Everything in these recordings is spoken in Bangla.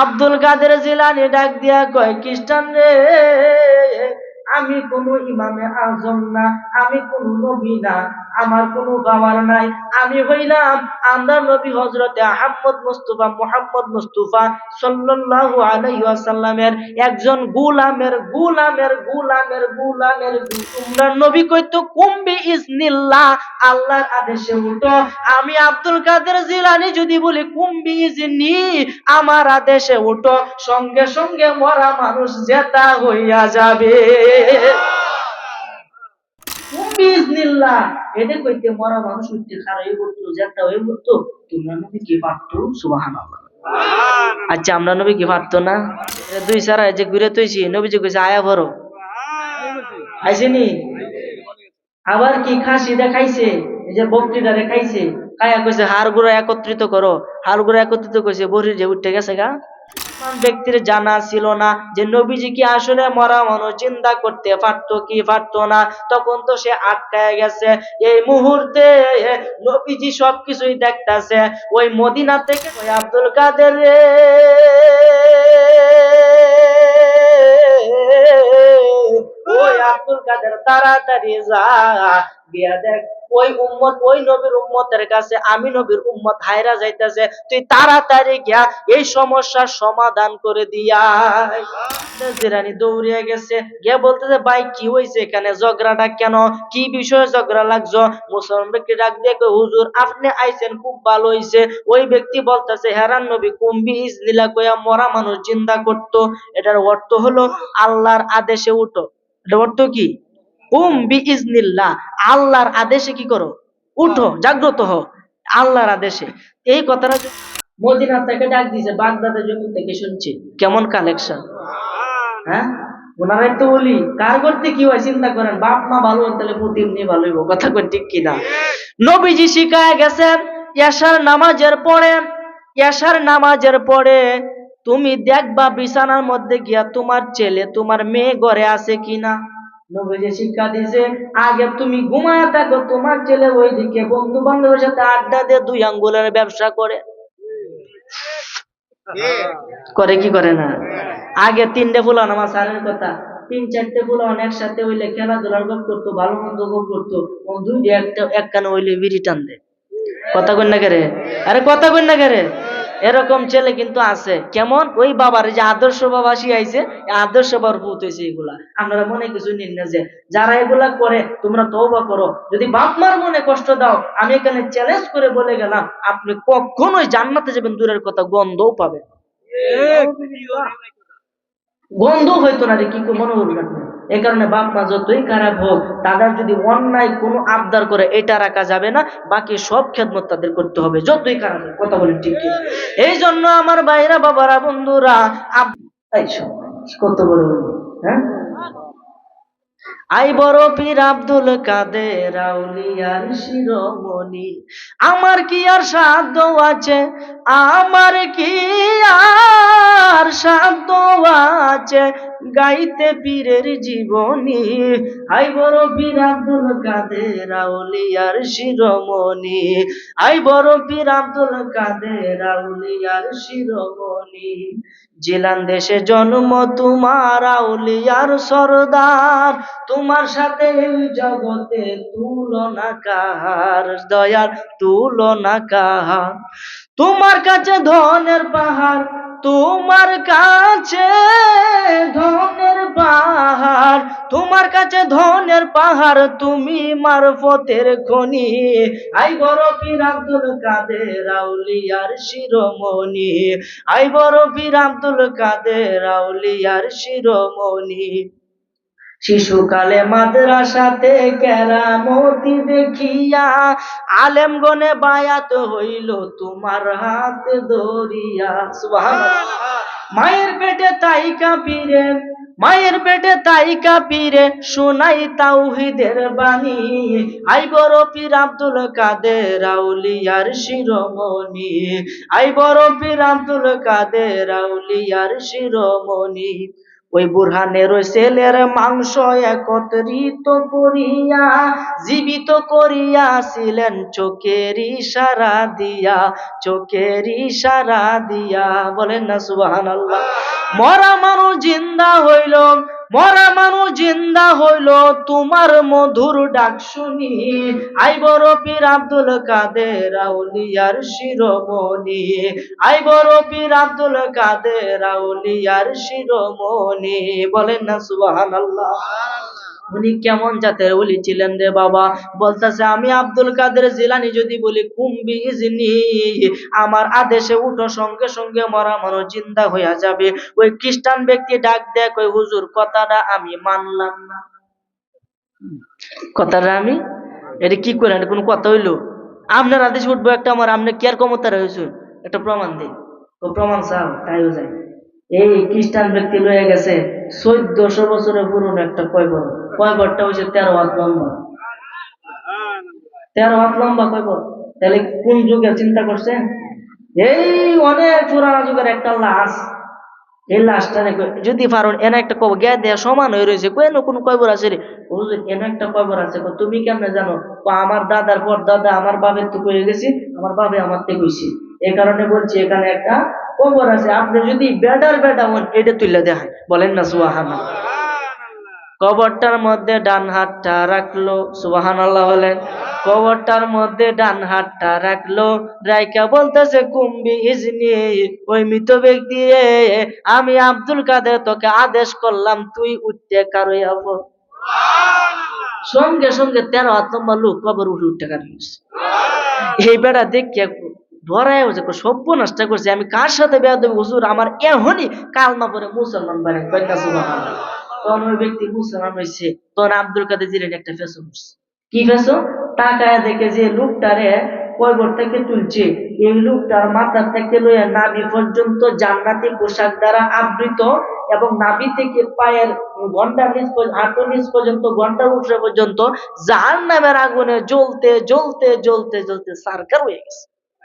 আব্দুল কাদের জিলানি ডাক দিয়া কয়, খ্রিস্টান রে, আমি কোনো ইমামে আজম না, আমি কোনো নবী না। আমার কোন বাবার নাই। আমি হইলাম আমরা নবী হজরতে আহম্মদ মুস্তফা মোহাম্মদ মুস্তফা সাল্লাল্লাহু আলাইহি ওয়াসাল্লামের একজন গুলামের গুলামের গুলামের গুলামের তোমরা নবী কইতো কুম্বি ইজনিল্লাহ আল্লাহর আদেশে উঠো আমি আব্দুল কাদের জিলানি যদি বলি কুম্বি ইজনি আমার আদেশে উঠো সঙ্গে সঙ্গে মরা মানুষ জেতা হইয়া যাবে। কুম্বি ইজনিল্লাহ এটা কইতে মরা মানুষ উঠতে খারাপ হয়ে পড়তো জেতা হয়ে পড়তো তোমরা নবী কি পারতো সুবহানাল্লাহ। আচ্ছা আমরা নবী কি পারতো না দুই সারা যে ঘুরে তৈছি নবী যে কইছে আয়া ভরো। আইসেনি? আবার কি খাসি দেখাইছে? এই যে বকরিটা দেখাইছে। কায়া কইছে হাড় গুঁড়ো একত্রিত করো। হাড় গুঁড়ো একত্রিত কইছে বরির যে উঠে গেছে গা। ব্যক্তির জানা ছিল না যে নবীজি কি আসলে মরা মানুষ, চিন্তা করতে পারতো কি পারতো না। তখন তো সে আটকায় গেছে। এই মুহূর্তে নবীজি সবকিছুই দেখতাছে। ওই মদিনা থেকে ওই আব্দুল কাদের ওই আব্দুল কাদের তাড়াতাড়ি যা, গিয়া দেখ। ওই উম্মত, ওই নবীর উম্মতের কাছে আমি নবীর উম্মত হায়রা যাইতেছে, তুই তাড়াতাড়ি গিয়া এই সমস্যার সমাধান করে দিয়া। জিরানি দৌড়িয়ে গেছে, গিয়া বলতেছে, ভাই, কি হয়েছে এখানে? ঝগড়াটা কেন? কি বিষয়ে ঝগড়া লাগছো? মুসলমান ব্যক্তি ডাক দিয়ে হুজুর, আপনি আইছেন, খুব ভালো হইছে। ওই ব্যক্তি বলতেছে, হেরান নবী কুম্বি ইজনিলা কইয়া মরা মানুষ জিন্দা করতো। এটার অর্থ হলো, আল্লাহর আদেশে উঠো। এটার অর্থ কি? কুম বি ইজনিল্লাহ আল্লাহর আদেশে কি করো? উঠো জাগ্রত হও আল্লাহর আদেশে। এই কথাটা যে- মদিনা থেকে ডাক দিছে বাগদাদের জমি থেকে শুনছি। কেমন কালেকশন হ্যাঁ? ওনারা তো বলি কার করতে কি হয় চিন্তা করেন। বাপ মা ভালো হন তাহলে প্রতি এমনি ভালো হইব। কথা কই ঠিক কিনা নবীজি শিখায় গেছেন ইয়াসার নামাজের পরে ইয়াসার নামাজের পরে তুমি দেখবা বিছানার মধ্যে গিয়া তোমার ছেলে তোমার মেয়ে ঘরে আছে কিনা? নবীজি শিক্ষা দিছে আগে তুমি ঘুমায় থাকো তোমার ছেলে ওইদিকে বন্ধু বান্ধবের সাথে আড্ডা দিয়ে দুই আঙ্গুলের ব্যবসা করে। করে কি করে না? আগে তিনটে ফুলা নামাজ সারের কথা। তিন চারটে ফুলা অনেক সাথে হইলে খেলাধুলার গপ করতো ভালো মন্দ গপ করতো। দুই একটা এক কানে হইলে বিড়ি টান দে। কথা কই না কেরে আরে কথা কই না কেরে এরকম ছেলে কিন্তু আছে। কেমন? ওই বাবার যে আদর্শ বাবা শিয়াইছে আদর্শ বাবার ভূত হয়েছে এগুলা। আপনারা মনে কিছু নিন না যে যারা এগুলা করে তোমরা তওবা করো। যদি বাপ মার মনে কষ্ট দাও আমি এখানে চ্যালেঞ্জ করে বলে গেলাম আপনি কখনোই জান্নাতে যাবেন দূরের কথা গন্ধও পাবেন গন্ধ হইতো না রে কি মনে করবেন এই কারণে বাপ মা যতই খারাপ হোক তাদের যদি অন্যায় কোনো আবদার করে এটা রাখা যাবে না বাকি সব খেদমত তাদের করতে হবে যতই খারাপ হোক কথা বলেন ঠিক এই জন্য আমার ভাইরা বাবারা বন্ধুরা কত বড়, হ্যাঁ? আই বড় পীর আব্দুল কাদের আউলিয়ার শিরোমণি আমার কি আর সাধ্য আছে? আমার কি আর সাধ্য আছে? গাইতে পীরের জীবনী। আই বড় পীর আব্দুল কাদের আউলিয়ার শিরোমণি। আই বড় পীর আব্দুল কাদের আউলিয়ার শিরোমণি। জিলান দেশে জন্ম তোমার আউলিয়ার সরদার। তোমার সাথে জগতে তুলনা কাহার দয়ার তুলনা কাহার তোমার কাছে ধনের পাহাড়, তোমার কাছে ধনের পাহাড়, তোমার কাছে ধনের পাহাড়, তুমি মারফতের খনি। আই বড় পীর আব্দুল কাদের আউলিয়ার শিরোমণি। আই বড় পীর আব্দুল কাদের আউলিয়ার শিরোমণি। শিশুকালে মাদ্রাসাতে কেরামতি দেখিয়া আলেম গনে বায়াত হইল তোমার হাত ধরিয়া। মায়ের পেটে তাই কাপিরে, মায়ের পেটে তাই কাপিরে শোনাই তাওহিদের বাণী। আই বড় পীর আব্দুল কাদের আউলিয়ার শিরোমণি। আই বড় পীর আব্দুল কাদের আউলিয়ার শিরোমণি। ওই বুরহানের ছেলের মাংস একত্রিত করিয়া, জীবিত করিয়াছিলেন চোখের ইশারা দিয়া, চোখের ইশারা দিয়া। বলেন না সুবাহান আল্লাহ মরা মানুষ জিন্দা হইল। মরা মানুষ জিন্দা হইল, তোমার মধুর ডাক শুনি। আই বড় পীর আব্দুল কাদের আউলিয়ার শিরোমণি। আই বড় পীর আব্দুল কাদের আউলিয়ার শিরোমণি। বলেন না সুবাহান আল্লাহ উনি কেমন জাতের উলি ছিলেন রে বাবা? বলতেছে, আমি আব্দুল কাদের জিলানি যদি বলি কুম্বি ইজনি আমার আদেশে উঠো, সঙ্গে সঙ্গে মরা মানুষ জিন্দা হইয়া যাবে। ওই খ্রিস্টান ব্যক্তি ডাক দেখ ওই হুজুর, কথাটা আমি মানলাম না। কথাটা আমি? এটা কি করেন কোনো কথা হইল? আপনার আদেশ উঠবো একটা আমার, আপনি আর ক্ষমতা রয়েছে একটা প্রমাণ দিই ও প্রমাণ চাও তাইও যায় এই খ্রিস্টান ব্যক্তি রয়ে গেছে। চোদ্দশো বছরের পুরনো একটা কয়বর কয়বরটা হচ্ছে তেরো হাত লম্বা। তেরো হাত লম্বা কয়বর তাহলে কোন যুগে চিন্তা করছেন? এই অনেক পুরানো যুগের একটা লাশ। এই লাশটা যদি পারুন, এনে একটা কব গে দেয়া সমান হয়ে রয়েছে। কেন কোন কয়বর আছে রে? হুজুর, এনে একটা কয়বর আছে। তুমি কেমনে জানো? আমার দাদার পর দাদা আমার বাপের তো কয়ে গেছি, আমার বাবে আমার থেকে হয়েছে এই কারণে বলছি, এখানে একটা কবর আছে আপনি যদি বেডার বেডা হন এটা তুলে দেখায় বলেন না সুহানা কবরটার মধ্যে ডান হাতটা রাখল সুবাহান আল্লাহ বলেন কবরটার মধ্যে ডান হাতটা রাখল রাইকা বলতেছে কুম্বি ইজনি ওই মৃত ব্যক্তি আমি আব্দুল কাদের তোকে আদেশ করলাম তুই উঠতে কারও আবো? সঙ্গে সঙ্গে তেরো হাত লম্বা লোক কবর উঠে উঠতে কারও এই বেড়া দেখিয়া ধরায় হচ্ছে সভ্য নষ্ট করছে, আমি কার সাথে বেয়া দেবো হুজুর, আমার এখনই কালমা পরে মুসলমান ব্যক্তি মুসলমান হয়েছে তখন আব্দুল কাদের জিলেন একটা ফেসো করছে। কি ফেসো? দেখে যে লোকটারে কয়বর থেকে তুলছে। এই লোকটার মাথা থেকে লইয়া নাভি পর্যন্ত জান্নাতি পোশাক দ্বারা আবৃত এবং নাভি থেকে পায়ের ঘণ্টা পর্যন্ত- হাঁটু নিচ পর্যন্ত, ঘণ্টা উঠে পর্যন্ত যার নামের আগুনে জ্বলতে জ্বলতে জ্বলতে জ্বলতে সারকার হয়ে গেছে।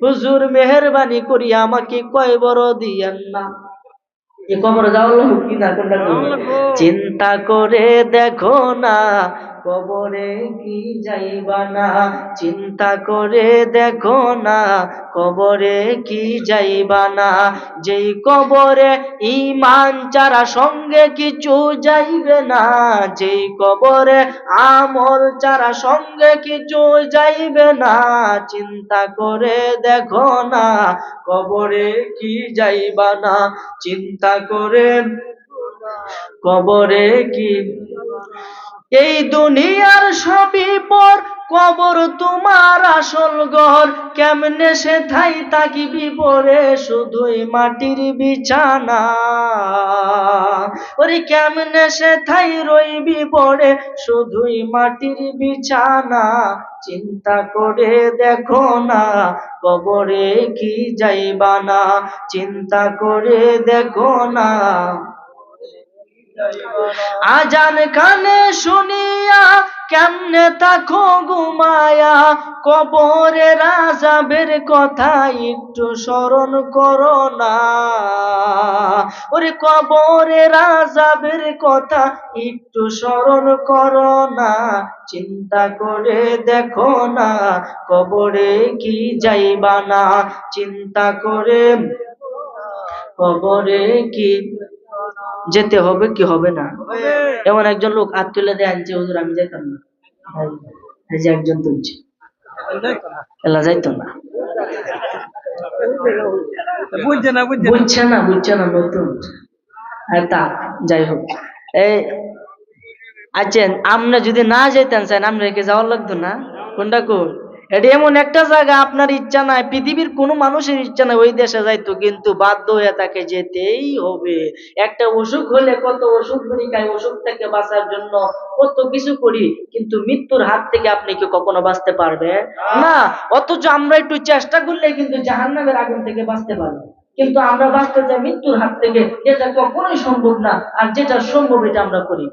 হুজুর মেহরবানি করি আমাকে কয় বড় দিয়েন না। চিন্তা করে দেখো না কবরে কি যাইবা না? চিন্তা করে দেখো না, কবরে কি যাইবা না? যেই কবরে ইমান চারা সঙ্গে কিছু যাইবে না, যেই কবরে আমল চারা সঙ্গে কিছু যাইবে না, চিন্তা করে দেখো না, কবরে কি যাইবা না? চিন্তা করে কবরে কি এই দুনিয়ার সবই পর কবর তোমার আসল ঘর। কেমনে সে থাই তাকিবি পরে শুধুই মাটির বিছানা। ওরে কেমনে সে থাই রইবি পরে শুধুই মাটির বিছানা। চিন্তা করে দেখো না, কবরে কি যাইবা না। চিন্তা করে দেখো না আজান কানে শুনিয়া কেমনে তাকো ঘুমায়া কবরে রাজাবের কথা একটু স্মরণ করো না। ওরে কবরে রাজাবের কথা একটু স্মরণ করো না। চিন্তা করে দেখো না, কবরে কি যাইবা না। চিন্তা করে কবরে কি যেতে হবে কি হবে না। এমন একজন লোক হাত তুলে দেয় আনছে হুজুর আমি যাইতাম না। এই যে একজন তুলছে। এলা যাইতো না। বুঝছে না বুঝছে না। বুঝছে না নতুন। আর তা যাই হোক। এই আচ্ছা আপনি যদি না যেতেন স্যার আপনি রেখে যাওয়ার লাগতো না? কোনটা কোন এটা এমন একটা জায়গা আপনার ইচ্ছা নাই পৃথিবীর কোনো মানুষের ইচ্ছা নাই ওই দেশে যাইতো কিন্তু বাধ্য হয়ে তাকে যেতেই হবে। একটা অসুখ হলে কত অসুখ খাই অসুখ থেকে বাঁচার জন্য কত কিছু করি কিন্তু মৃত্যুর হাত থেকে আপনি কি কখনো বাঁচতে পারবেন? না। অথচ আমরা একটু চেষ্টা করলে কিন্তু জাহান্নামের আগুন থেকে বাঁচতে পারব কিন্তু আমরা বাঁচতে চাই মৃত্যুর হাত থেকে যেটা কখনোই সম্ভব না আর যেটা সম্ভব এটা আমরা করি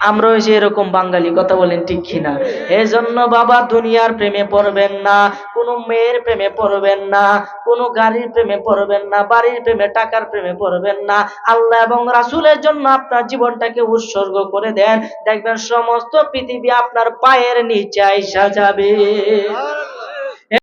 আমরা হয়েছে এরকম বাঙালি, কথা বলেন ঠিক কিনা? এই জন্য বাবা, দুনিয়ার প্রেমে পড়বেন না, কোনো মেয়ের প্রেমে পড়বেন না, কোনো গাড়ির প্রেমে পড়বেন না, বাড়ির প্রেমে, টাকার প্রেমে পড়বেন না। আল্লাহ এবং রাসুলের জন্য আপনার জীবনটাকে উৎসর্গ করে দেন। দেখবেন সমস্ত পৃথিবী আপনার পায়ের নিচে যাবে।